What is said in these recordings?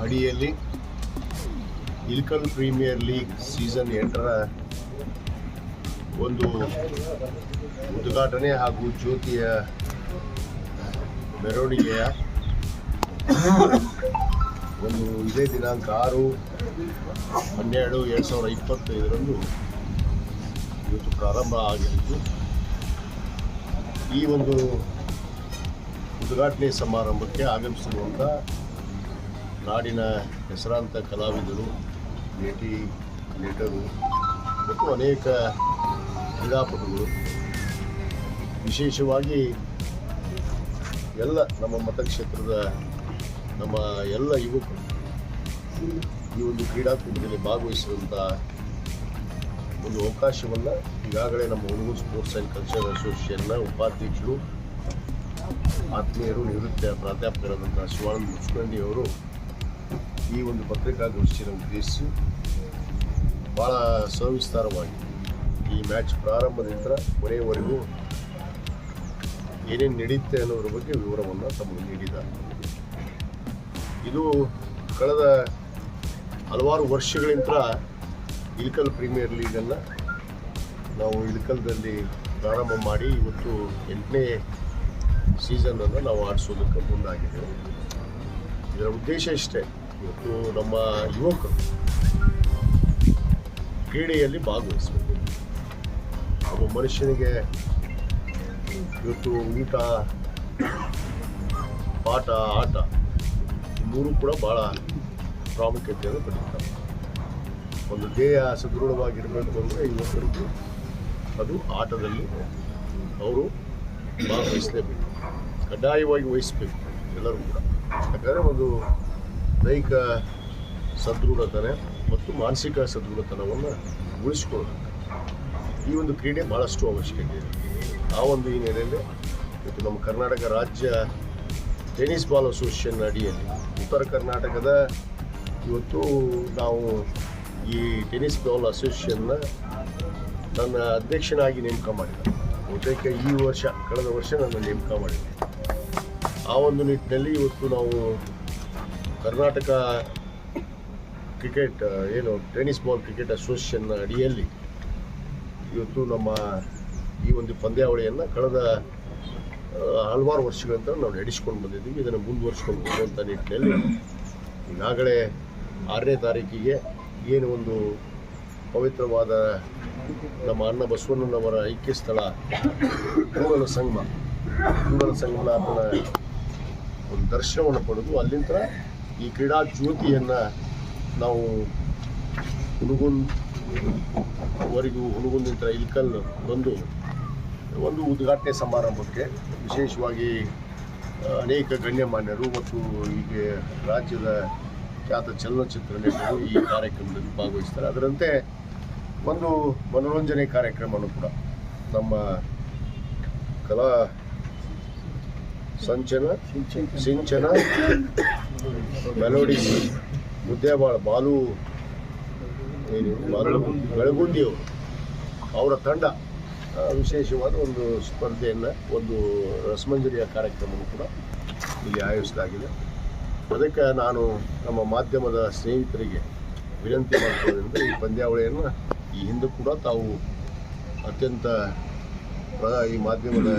ಅಡಿಯಲ್ಲಿ Ilkal premier league season ಎಂಟರ ಒಂದು ಉದ್ಘಾಟನೆ ಹಾಗೂ ಜ್ಯೋತಿಯ ಮೆರವಣಿಗೆಯ ಒಂದು ಇದೇ ದಿನಾಂಕ ಆರು ಹನ್ನೆರಡು ಎರಡು ಸಾವಿರದ ಇಪ್ಪತ್ತೈದರಂದು ಇವತ್ತು ಪ್ರಾರಂಭ ಆಗಿದ್ದು, ಈ ಒಂದು ಉದ್ಘಾಟನೆ ಸಮಾರಂಭಕ್ಕೆ ಆಗಮಿಸಿರುವಂಥ ನಾಡಿನ ಹೆಸರಾಂತ ಕಲಾವಿದರು, ಭೇಟಿ ನಟರು ಮತ್ತು ಅನೇಕ ಕ್ರೀಡಾಪಟುಗಳು. ವಿಶೇಷವಾಗಿ ಎಲ್ಲ ನಮ್ಮ ಮತಕ್ಷೇತ್ರದ ನಮ್ಮ ಎಲ್ಲ ಯುವಕರು ಈ ಒಂದು ಕ್ರೀಡಾಕೂಟದಲ್ಲಿ ಭಾಗವಹಿಸುವಂಥ ಒಂದು ಅವಕಾಶವನ್ನು ಈಗಾಗಲೇ ನಮ್ಮ ಹುಡುಗರು ಸ್ಪೋರ್ಟ್ಸ್ ಆ್ಯಂಡ್ ಕಲ್ಚರ್ ಅಸೋಸಿಯೇಷನ್ನ ಉಪಾಧ್ಯಕ್ಷರು, ಆತ್ಮೀಯರು, ನಿವೃತ್ತ ಪ್ರಾಧ್ಯಾಪಕರಾದಂಥ ಶಿವಾನಂದ ಮುಚ್ಕಂಡಿ ಅವರು ಈ ಒಂದು ಪತ್ರಿಕಾಗೋಷ್ಠಿಯನ್ನು ಉದ್ದೇಶಿಸಿ ಭಾಳ ಸವಿಸ್ತಾರವಾಗಿ ಈ ಮ್ಯಾಚ್ ಪ್ರಾರಂಭದಿಂದ ಕೊನೆಯವರೆಗೂ ಏನೇನು ನಡೆಯುತ್ತೆ ಅನ್ನೋದ್ರ ಬಗ್ಗೆ ವಿವರವನ್ನು ತಮಗೆ ನೀಡಿದ್ದಾರೆ. ಇದು ಕಳೆದ ಹಲವಾರು ವರ್ಷಗಳಿಂದ ಇಳಕಲ್ ಪ್ರೀಮಿಯರ್ ಲೀಗನ್ನು ನಾವು ಇಳಕಲ್ದಲ್ಲಿ ಪ್ರಾರಂಭ ಮಾಡಿ ಇವತ್ತು ಎಂಟನೇ ಸೀಸನನ್ನು ನಾವು ಆಡಿಸೋದಕ್ಕೆ ಮುಂದಾಗಿದ್ದೇವೆ. ಇದರ ಉದ್ದೇಶ ಇಷ್ಟೇ. ಇವತ್ತು ನಮ್ಮ ಯುವಕರು ಕ್ರೀಡೆಯಲ್ಲಿ ಭಾಗವಹಿಸಬೇಕು. ಒಬ್ಬ ಮನುಷ್ಯನಿಗೆ ಇವತ್ತು ಊಟ, ಪಾಠ, ಆಟ ಮೂರು ಕೂಡ ಭಾಳ ಪ್ರಾಮುಖ್ಯತೆಯನ್ನು ಪಡೆಯುತ್ತಾರೆ ಒಂದು ದೇಹ ಸದೃಢವಾಗಿರಬೇಕು ಅಂದರೆ ಯುವಕರಿಗೆ ಅದು ಆಟದಲ್ಲಿ ಅವರು ಭಾಗವಹಿಸಲೇಬೇಕು. ಕಡ್ಡಾಯವಾಗಿ ವಹಿಸಬೇಕು ಎಲ್ಲರೂ ಕೂಡ. ಯಾಕಂದರೆ ಒಂದು ದೈಹಿಕ ಸದೃಢತನ ಮತ್ತು ಮಾನಸಿಕ ಸದೃಢತನವನ್ನು ಉಳಿಸ್ಕೊಳ್ಬೇಕು ಈ ಒಂದು ಕ್ರೀಡೆ ಭಾಳಷ್ಟು ಅವಶ್ಯಕತೆ ಇದೆ. ಆ ಒಂದು ಹಿನ್ನೆಲೆಯಲ್ಲಿ ಇವತ್ತು ನಮ್ಮ ಕರ್ನಾಟಕ ರಾಜ್ಯ ಟೆನಿಸ್ ಬಾಲ್ ಅಸೋಸಿಯೇಷನ್ ಅಡಿಯಲ್ಲಿ ಉತ್ತರ ಕರ್ನಾಟಕದ ಇವತ್ತು ನಾವು ಈ ಟೆನಿಸ್ ಬಾಲ್ ಅಸೋಸಿಯೇಷನ್ನ ನನ್ನ ಅಧ್ಯಕ್ಷನಾಗಿ ನೇಮಕ ಮಾಡಿದೆ ಬಹುತೇಕ ಈ ವರ್ಷ, ಕಳೆದ ವರ್ಷ ನನ್ನ ನೇಮಕ ಮಾಡಿದೆ ಆ ಒಂದು ನಿಟ್ಟಿನಲ್ಲಿ ಇವತ್ತು ನಾವು ಕರ್ನಾಟಕ ಕ್ರಿಕೆಟ್, ಏನು, ಟೆನಿಸ್ ಬಾಲ್ ಕ್ರಿಕೆಟ್ ಅಸೋಸಿಯೇಷನ್ ಅಡಿಯಲ್ಲಿ ಇವತ್ತು ನಮ್ಮ ಈ ಒಂದು ಪಂದ್ಯಾವಳಿಯನ್ನು ಕಳೆದ ಹಲವಾರು ವರ್ಷಗಳಿಂದ ನಾವು ನಡೆಸ್ಕೊಂಡು ಬಂದಿದ್ದೀವಿ. ಇದನ್ನು ಮುಂದುವರ್ಸ್ಕೊಂಡು ಹೋಗುವಂಥ ನಿಟ್ಟಿನಲ್ಲಿ ಈಗಾಗಲೇ ಆರನೇ ತಾರೀಕಿಗೆ ಏನು ಒಂದು ಪವಿತ್ರವಾದ ನಮ್ಮ ಅಣ್ಣ ಬಸವಣ್ಣನವರ ಐಕ್ಯ ಸ್ಥಳ ಕೂಡಲ ಸಂಗಮ, ಕೂಡಲ ಸಂಗಮನಾಥನ ಒಂದು ದರ್ಶನವನ್ನು ಪಡೆದು ಅಲ್ಲಿಂದ ಈ ಕ್ರೀಡಾ ಜ್ಯೋತಿಯನ್ನು ನಾವು ಹುನಗುಂದ್ ವರೆಗೂ ಹುನಗುಂದಿಂದ ಇಲ್ಕಲ್ ಬಂದು ಒಂದು ಉದ್ಘಾಟನೆ ಸಮಾರಂಭಕ್ಕೆ ವಿಶೇಷವಾಗಿ ಅನೇಕ ಗಣ್ಯಮಾನ್ಯರು ಮತ್ತು ಈಗ ರಾಜ್ಯದ ಖ್ಯಾತ ಚಲನಚಿತ್ರ ನಟರು ಈ ಕಾರ್ಯಕ್ರಮದಲ್ಲಿ ಭಾಗವಹಿಸ್ತಾರೆ. ಅದರಂತೆ ಒಂದು ಮನೋರಂಜನೆ ಕಾರ್ಯಕ್ರಮವನ್ನು ಕೂಡ ನಮ್ಮ ಕಲಾ ಸಂಚನ, ಸಿಂಚನ ಮೆಲೋಡಿ ಮುದ್ದೇಬಾಳ ಬಾಲು, ಏನು, ಬಾಲು ಅವರ ತಂಡ ವಿಶೇಷವಾದ ಒಂದು ಸ್ಪರ್ಧೆಯನ್ನು, ಒಂದು ರಸಮಂಜರಿಯ ಕಾರ್ಯಕ್ರಮವನ್ನು ಕೂಡ ಇಲ್ಲಿ ಆಯೋಜಿಸಲಾಗಿದೆ. ಅದಕ್ಕೆ ನಾನು ನಮ್ಮ ಮಾಧ್ಯಮದ ಸ್ನೇಹಿತರಿಗೆ ವಿನಂತಿ ಮಾಡಿಕೊಳ್ಳೋದ್ರಿಂದ ಈ ಪಂದ್ಯಾವಳಿಯನ್ನು ಈ ಹಿಂದೆ ಕೂಡ ತಾವು ಅತ್ಯಂತ ಈ ಮಾಧ್ಯಮದ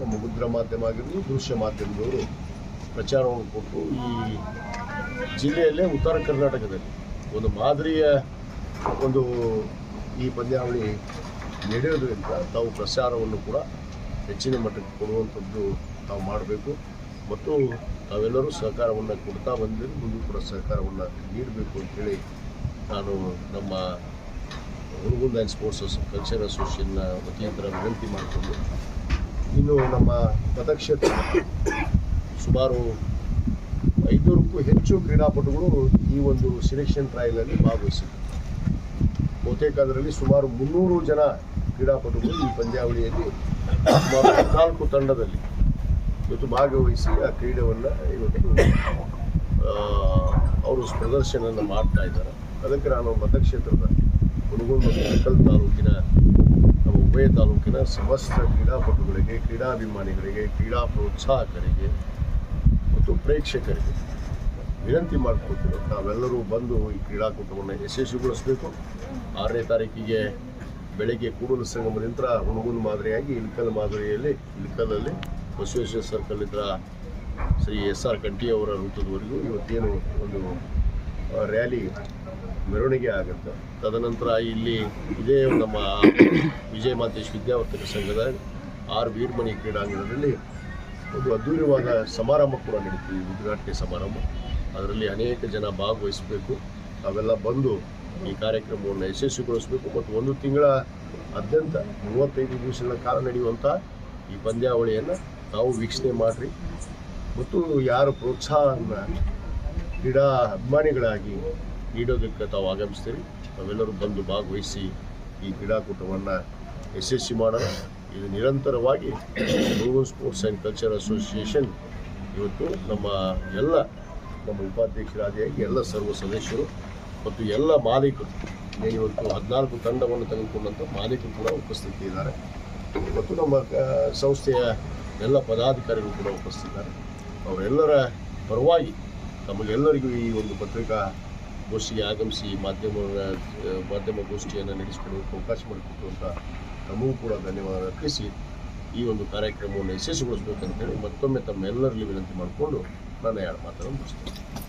ನಮ್ಮ ಮುದ್ರ ಮಾಧ್ಯಮ ಆಗಿರ್ಬೋದು, ದೃಶ್ಯ ಮಾಧ್ಯಮದವರು ಪ್ರಚಾರವನ್ನು ಕೊಟ್ಟು ಈ ಜಿಲ್ಲೆಯಲ್ಲೇ ಉತ್ತರ ಕರ್ನಾಟಕದಲ್ಲಿ ಒಂದು ಮಾದರಿಯ ಒಂದು ಈ ಪಂದ್ಯಾವಳಿ ನಡೆಯೋದ್ರಿಂದ ತಾವು ಪ್ರಚಾರವನ್ನು ಕೂಡ ಹೆಚ್ಚಿನ ಮಟ್ಟಕ್ಕೆ ಕೊಡುವಂಥದ್ದು ತಾವು ಮಾಡಬೇಕು. ಮತ್ತು ತಾವೆಲ್ಲರೂ ಸಹಕಾರವನ್ನು ಕೊಡ್ತಾ ಬಂದಿದ್ದು ಮುಂದೆ ಕೂಡ ಸಹಕಾರವನ್ನು ನೀಡಬೇಕು ಅಂತೇಳಿ ನಾನು ನಮ್ಮ ಹುಡುಗುಂದ ಸ್ಪೋರ್ಟ್ಸ್ ಕಲ್ಚರ್ ಅಸೋಸಿಯೇಷನ್ನ ವತಿಯಿಂದ ವಿನಂತಿ ಮಾಡಿಕೊಂಡು ಇನ್ನು ನಮ್ಮ ಮತಕ್ಷೇತ್ರ ಸುಮಾರು ಐನೂರಕ್ಕೂ ಹೆಚ್ಚು ಕ್ರೀಡಾಪಟುಗಳು ಈ ಒಂದು ಸಿಲೆಕ್ಷನ್ ಟ್ರಯಲಲ್ಲಿ ಭಾಗವಹಿಸಿದ್ದರು. ಬಹುತೇಕ ಅದರಲ್ಲಿ ಸುಮಾರು ಮುನ್ನೂರು ಜನ ಕ್ರೀಡಾಪಟುಗಳು ಈ ಪಂದ್ಯಾವಳಿಯಲ್ಲಿ ಸುಮಾರು ಹದಿನಾಲ್ಕು ತಂಡದಲ್ಲಿ ಇವತ್ತು ಭಾಗವಹಿಸಿ ಆ ಕ್ರೀಡೆಯನ್ನು ಇವತ್ತು ಅವರು ಪ್ರದರ್ಶನ ಮಾಡ್ತಾ ಇದ್ದಾರೆ. ಅದಕ್ಕೆ ನಾನು ಮತಕ್ಷೇತ್ರದ ಹುನಗುಂದ ಮತ್ತು ತಾಲೂಕಿನ ಉಭಯ ತಾಲೂಕಿನ ಸಮಸ್ತ ಕ್ರೀಡಾಪಟುಗಳಿಗೆ, ಕ್ರೀಡಾಭಿಮಾನಿಗಳಿಗೆ, ಕ್ರೀಡಾ ಪ್ರೋತ್ಸಾಹಕರಿಗೆ ಮತ್ತು ಪ್ರೇಕ್ಷಕರಿಗೆ ವಿನಂತಿ ಮಾಡಿಕೊಡ್ತೀವಿ ನಾವೆಲ್ಲರೂ ಬಂದು ಈ ಕ್ರೀಡಾಕೂಟವನ್ನು ಯಶಸ್ವಿಗೊಳಿಸಬೇಕು. ಆರನೇ ತಾರೀಕಿಗೆ ಬೆಳಗ್ಗೆ ಕೂಡಲು ಸಂಗಮದಿಂದ ಹುಣಗುನ್ ಮಾದರಿಯಾಗಿ ಇಲ್ಕಲ್ ಮಾದರಿಯಲ್ಲಿ ಇಲ್ಕಲಲ್ಲಿ ಬಸವೇಶ್ವರ ಸರ್ಕಲ್ ಇದ್ರ ಶ್ರೀ ಎಸ್ ಆರ್ ಕಂಠಿ ಅವರ ವೃತ್ತದವರೆಗೂ ಇವತ್ತೇನು ಒಂದು ರ್ಯಾಲಿ ಮೆರವಣಿಗೆ ಆಗುತ್ತೆ. ತದನಂತರ ಇಲ್ಲಿ ಇದೇ ನಮ್ಮ ವಿಜಯ ಮಾತೇಶ್ ವಿದ್ಯಾವರ್ತಕ ಸಂಘದ ಆರ್ ವೀರ್ಮಣಿ ಕ್ರೀಡಾಂಗಣದಲ್ಲಿ ಒಂದು ಅದ್ಧೂರಿವಾದ ಸಮಾರಂಭ ಕೂಡ ನಡೀತೀವಿ ಉದ್ಘಾಟನೆ ಸಮಾರಂಭ. ಅದರಲ್ಲಿ ಅನೇಕ ಜನ ಭಾಗವಹಿಸಬೇಕು. ಅವೆಲ್ಲ ಬಂದು ಈ ಕಾರ್ಯಕ್ರಮವನ್ನು ಯಶಸ್ವಿಗೊಳಿಸಬೇಕು. ಮತ್ತು ಒಂದು ತಿಂಗಳ ಅತ್ಯಂತ ಮೂವತ್ತೈದು ದಿವಸಗಳ ಕಾಲ ನಡೆಯುವಂಥ ಈ ಪಂದ್ಯಾವಳಿಯನ್ನು ತಾವು ವೀಕ್ಷಣೆ ಮಾಡಿರಿ. ಮತ್ತು ಯಾರು ಪ್ರೋತ್ಸಾಹವನ್ನು ಕ್ರೀಡಾ ಅಭಿಮಾನಿಗಳಾಗಿ ನೀಡೋದಕ್ಕೆ ತಾವು ಆಗಮಿಸ್ತೀರಿ. ತಾವೆಲ್ಲರೂ ಬಂದು ಭಾಗವಹಿಸಿ ಈ ಕ್ರೀಡಾಕೂಟವನ್ನು ಯಶಸ್ವಿ ಮಾಡೋಣ. ಇದು ನಿರಂತರವಾಗಿ Murugan sports and culture association ಇವತ್ತು ನಮ್ಮ ಎಲ್ಲ ನಮ್ಮ ಉಪಾಧ್ಯಕ್ಷರಾದಿಯಾಗಿ ಎಲ್ಲ ಸರ್ವ ಸದಸ್ಯರು ಮತ್ತು ಎಲ್ಲ ಮಾಲೀಕರು ಇವತ್ತು ಹದಿನಾಲ್ಕು ತಂಡವನ್ನು ತೆಗೆದುಕೊಂಡಂಥ ಮಾಲೀಕರು ಕೂಡ ಉಪಸ್ಥಿತಿ ಇದ್ದಾರೆ. ಮತ್ತು ನಮ್ಮ ಸಂಸ್ಥೆಯ ಎಲ್ಲ ಪದಾಧಿಕಾರಿಗಳು ಕೂಡ ಉಪಸ್ಥಿತಿದ್ದಾರೆ. ಅವರೆಲ್ಲರ ಪರವಾಗಿ ತಮಗೆಲ್ಲರಿಗೂ ಈ ಒಂದು ಪತ್ರಿಕಾ ಗೋಷ್ಠಿಗೆ ಆಗಮಿಸಿ ಮಾಧ್ಯಮ ಮಾಧ್ಯಮ ಗೋಷ್ಠಿಯನ್ನು ನಡೆಸಿಕೊಡೋದಕ್ಕೆ ಅವಕಾಶ ಮಾಡಿಕೊಟ್ಟುವಂಥ ನಮಗೂ ಕೂಡ ಧನ್ಯವಾದ ಅರ್ಪಿಸಿ ಈ ಒಂದು ಕಾರ್ಯಕ್ರಮವನ್ನು ಯಶಸ್ವಿಗೊಳಿಸಬೇಕಂತೇಳಿ ಮತ್ತೊಮ್ಮೆ ತಮ್ಮೆಲ್ಲರಲ್ಲಿ ವಿನಂತಿ ಮಾಡಿಕೊಂಡು ನಾನು ಎರಡು ಮಾತನ್ನು ಮುಗಿಸ್ತೇನೆ.